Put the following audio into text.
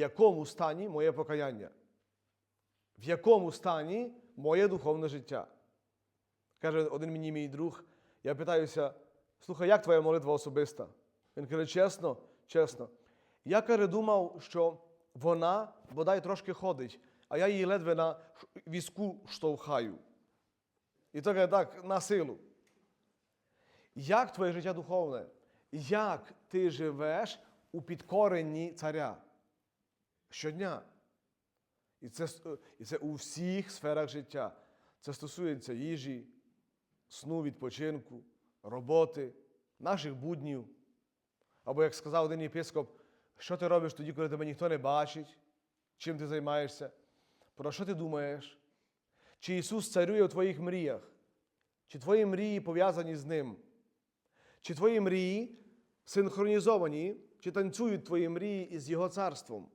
якому стані моє покаяння, в якому стані моє духовне життя. Каже один мені мій друг, я питаюся, слухай, як твоя молитва особиста? Він каже, чесно, чесно. Я каже, думав, що вона бодай трошки ходить, а я її ледве на візку штовхаю. І то каже, так, на силу. Як твоє життя духовне? Як ти живеш у підкоренні царя? Щодня. І це, і це у всіх сферах життя. Це стосується їжі, сну, відпочинку, роботи, наших буднів. Або, як сказав один єпископ, що ти робиш тоді, коли тебе ніхто не бачить, чим ти займаєшся, про що ти думаєш? Чи Ісус царює у твоїх мріях? Чи твої мрії пов'язані з Ним? Чи твої мрії синхронізовані, чи танцюють твої мрії із Його царством?